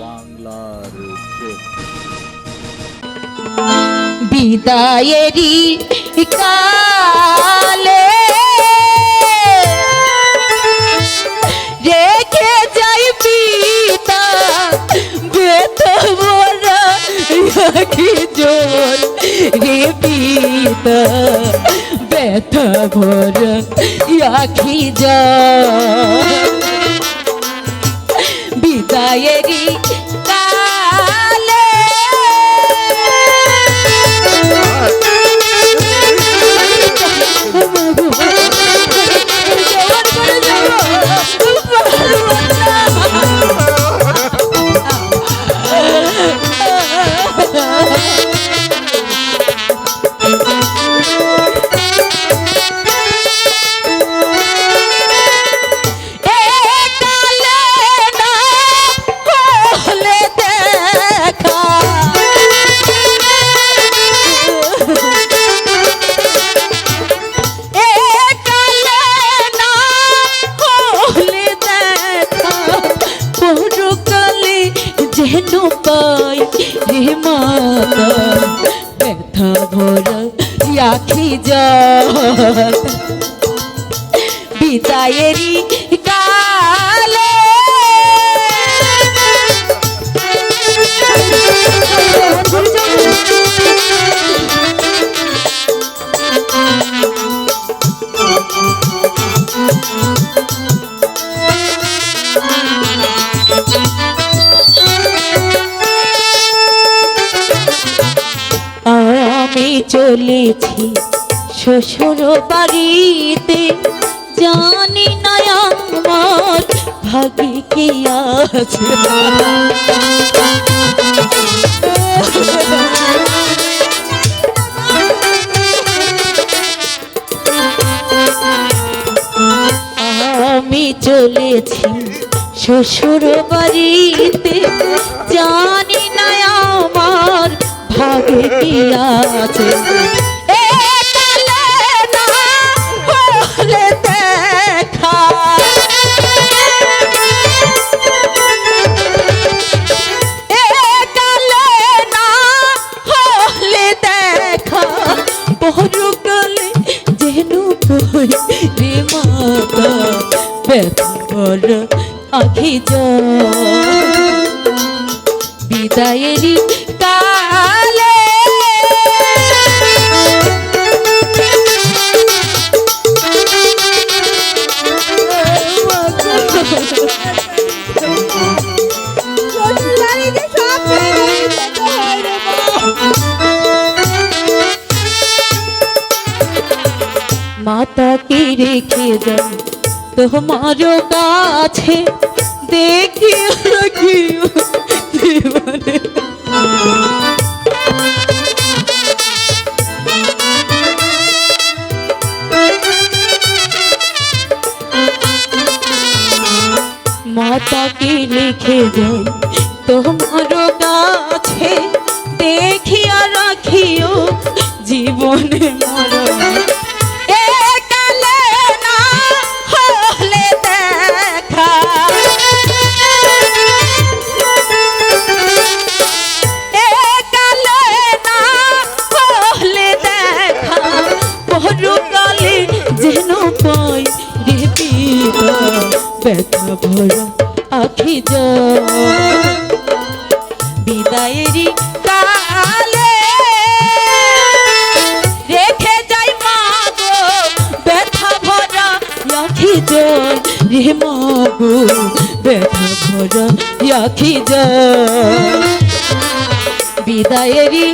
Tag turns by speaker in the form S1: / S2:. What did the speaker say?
S1: বাংলার চোখ
S2: বিদায়েরই কালে রেখে যাই পিতা বেত মোরা রাখি জোর। রে পিতা বেত ভোর রাখি জোর। বিদায়েরই যেন পাই রে মাতা ব্যথা ভরা রাখি যা বিদায়েরই কালে চলেছি শ্বশুর বাড়িতে। জানি না আমার ভাগ্যে কি আছে। আমি চলেছি শ্বশুর বাড়িতে। জানি ব্যথার আখি যা বিদায়েরই কালে মাতাকে রেখে যাও তোমার কাছে রাখিও জীবনে। মাতাকে লিখে যাই। তোমার কাছে দেখিয়া রাখিও। জীবনে পাই রে পিতা, ব্যথা ভরা আখি বিদায়েরই কালে রেখে যাই মা গো, ব্যথা ভরা জল রে মা গো, ব্যথা ভরা জল বিদায়েরই